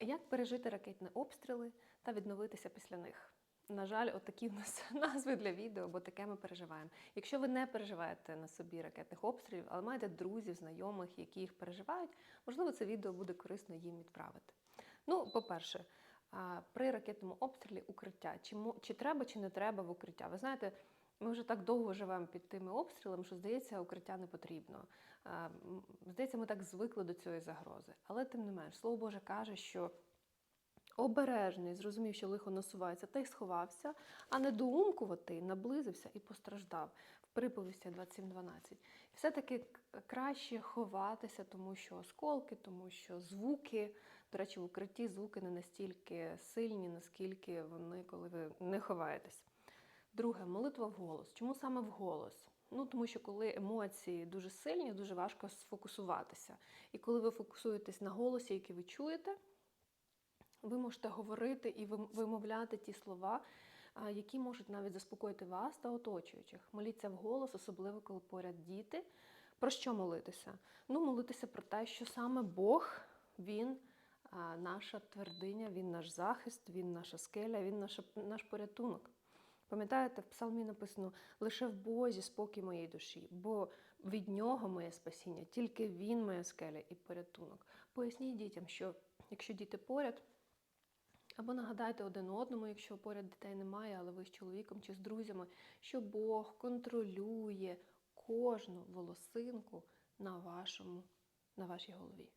Як пережити ракетні обстріли та відновитися після них? На жаль, отакі в нас назви для відео, бо таке ми переживаємо. Якщо ви не переживаєте на собі ракетних обстрілів, але маєте друзів, знайомих, які їх переживають, можливо, це відео буде корисно їм відправити. Ну, по-перше, при ракетному обстрілі укриття. Чи, чи треба, чи не треба в укриття? Ви знаєте, ми вже так довго живемо під тими обстрілами, що здається, укриття не потрібно. Здається, ми так звикли до цієї загрози. Але тим не менш, слово Боже каже, що обережний, зрозумів, що лихо насувається, та й сховався, а недоумкуватий наблизився і постраждав в приповісті 27.12. І все-таки краще ховатися, тому що осколки, тому що звуки, до речі, в укритті звуки не настільки сильні, наскільки вони, коли ви не ховаєтесь. Друге, молитва вголос. Чому саме вголос? Ну, тому що коли емоції дуже сильні, дуже важко сфокусуватися. І коли ви фокусуєтесь на голосі, який ви чуєте, ви можете говорити і вимовляти ті слова, які можуть навіть заспокоїти вас та оточуючих. Моліться вголос, особливо коли поряд діти. Про що молитися? Ну, молитися про те, що саме Бог, Він наша твердиня, Він наш захист, Він наша скеля, Він наша, наш порятунок. Пам'ятаєте, в псалмі написано лише в Бозі спокій моєї душі, бо від нього моє спасіння, тільки Він моя скеля і порятунок. Поясніть дітям, що якщо діти поряд, або нагадайте один одному, якщо поряд дітей немає, але ви з чоловіком чи з друзями, що Бог контролює кожну волосинку на, вашому, на вашій голові.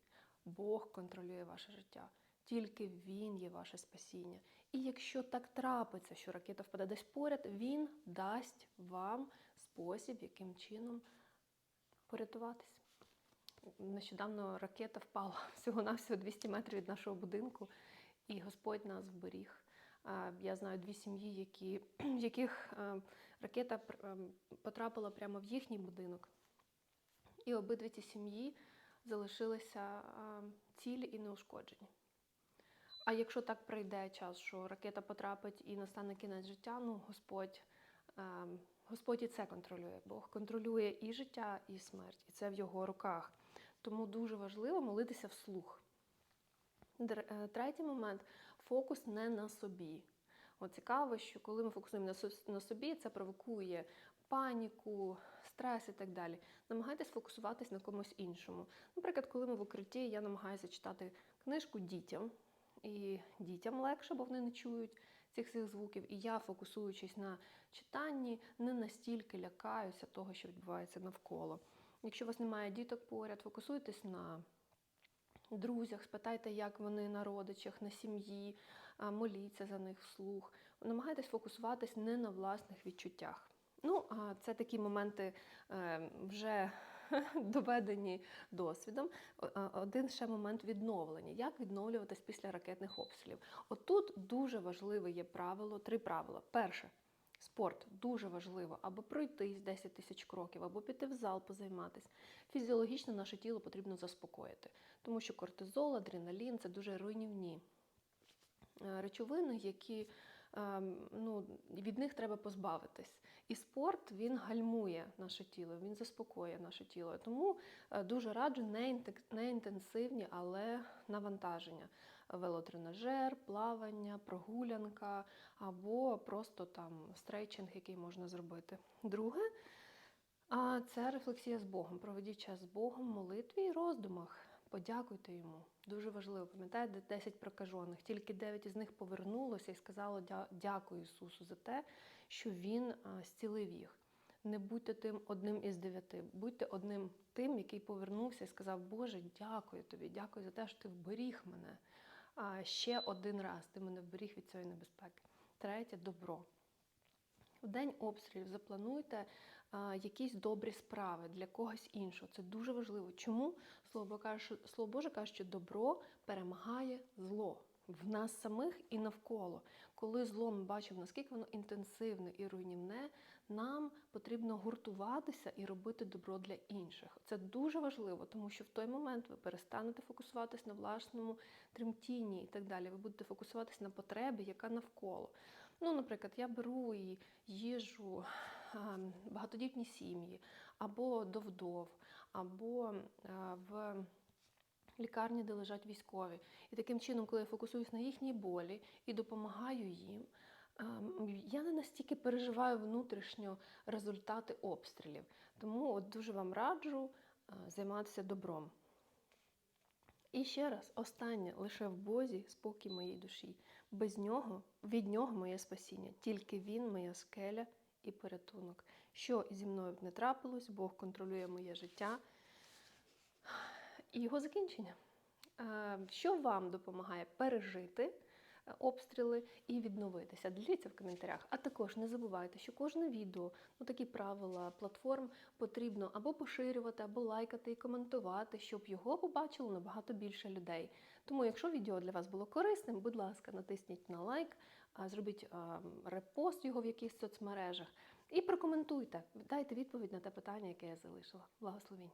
Бог контролює ваше життя. Тільки Він є ваше спасіння. І якщо так трапиться, що ракета впаде десь поряд, Він дасть вам спосіб, яким чином порятуватись. Нещодавно ракета впала всього-навсього 200 метрів від нашого будинку, і Господь нас вберіг. Я знаю дві сім'ї, які, в яких е, ракета ем, потрапила прямо в їхній будинок. І обидві ці сім'ї залишилися е, цілі і неушкоджені. А якщо так прийде час, що ракета потрапить і настане кінець життя, ну Господь, е, Господь і це контролює. Бог контролює і життя, і смерть, і це в його руках. Тому дуже важливо молитися вслух. Е, Третій момент фокус не на собі. От цікаво, що коли ми фокусуємо на собі, це провокує паніку, стрес і так далі. Намагайтесь фокусуватись на комусь іншому. Наприклад, коли ми в укритті, я намагаюся читати книжку дітям, і дітям легше, бо вони не чують цих всіх звуків. І я, фокусуючись на читанні, не настільки лякаюся того, що відбувається навколо. Якщо у вас немає діток поряд, фокусуйтесь на друзях, спитайте, як вони на родичах, на сім'ї, моліться за них вслух. Намагайтесь фокусуватись не на власних відчуттях. Ну, а це такі моменти е, вже доведені досвідом. Один ще момент відновлення. Як відновлюватись після ракетних обстрілів? Отут дуже важливе є правило, три правила. Перше. Спорт дуже важливо, або пройтись 10 тисяч кроків, або піти в зал позайматись. Фізіологічно наше тіло потрібно заспокоїти, тому що кортизол, адреналін це дуже руйнівні е, речовини, які ну, від них треба позбавитись. І спорт він гальмує наше тіло, він заспокоює наше тіло. Тому е, дуже раджу не інтенсивні, але навантаження. Велотренажер, плавання, прогулянка або просто там стрейчинг, який можна зробити. Друге. А це рефлексія з Богом. Проведіть час з Богом, молитві і роздумах. Подякуйте йому. Дуже важливо. Пам'ятаєте, 10 прокажених. Тільки 9 із них повернулося і сказало дякую Ісусу за те, що Він зцілив їх. Не будьте тим одним із дев'яти, будьте одним тим, який повернувся і сказав: Боже, дякую тобі, дякую за те, що ти вберіг мене. А ще один раз ти мене вберіг від цієї небезпеки. Третє добро. В день обстрілів заплануйте якісь добрі справи для когось іншого. Це дуже важливо. Чому Слово каже, Слово Боже каже, що добро перемагає зло в нас самих і навколо. Коли зло ми бачимо, наскільки воно інтенсивне і руйнівне, нам потрібно гуртуватися і робити добро для інших. Це дуже важливо, тому що в той момент ви перестанете фокусуватись на власному тремтінні і так далі. Ви будете фокусуватись на потребі, яка навколо. Ну, наприклад, я беру і їжу багатодітні сім'ї, або до вдов, або в лікарні, де лежать військові. І таким чином, коли я фокусуюсь на їхній болі і допомагаю їм, ем, я не настільки переживаю внутрішньо результати обстрілів. Тому от дуже вам раджу е, займатися добром. І ще раз, останнє, лише в Бозі спокій моїй душі. Без нього, від нього моє спасіння. Тільки він, моя скеля і порятунок. Що зі мною б не трапилось, Бог контролює моє життя і його закінчення. Е, Що вам допомагає пережити е, обстріли і відновитися? Діліться в коментарях. А також не забувайте, що кожне відео, ну такі правила платформ потрібно або поширювати, або лайкати і коментувати, щоб його побачило набагато більше людей. Тому, якщо відео для вас було корисним, будь ласка, натисніть на лайк, зробіть репост його в якихось соцмережах і прокоментуйте. Дайте відповідь на те питання, яке я залишила. Благословінь.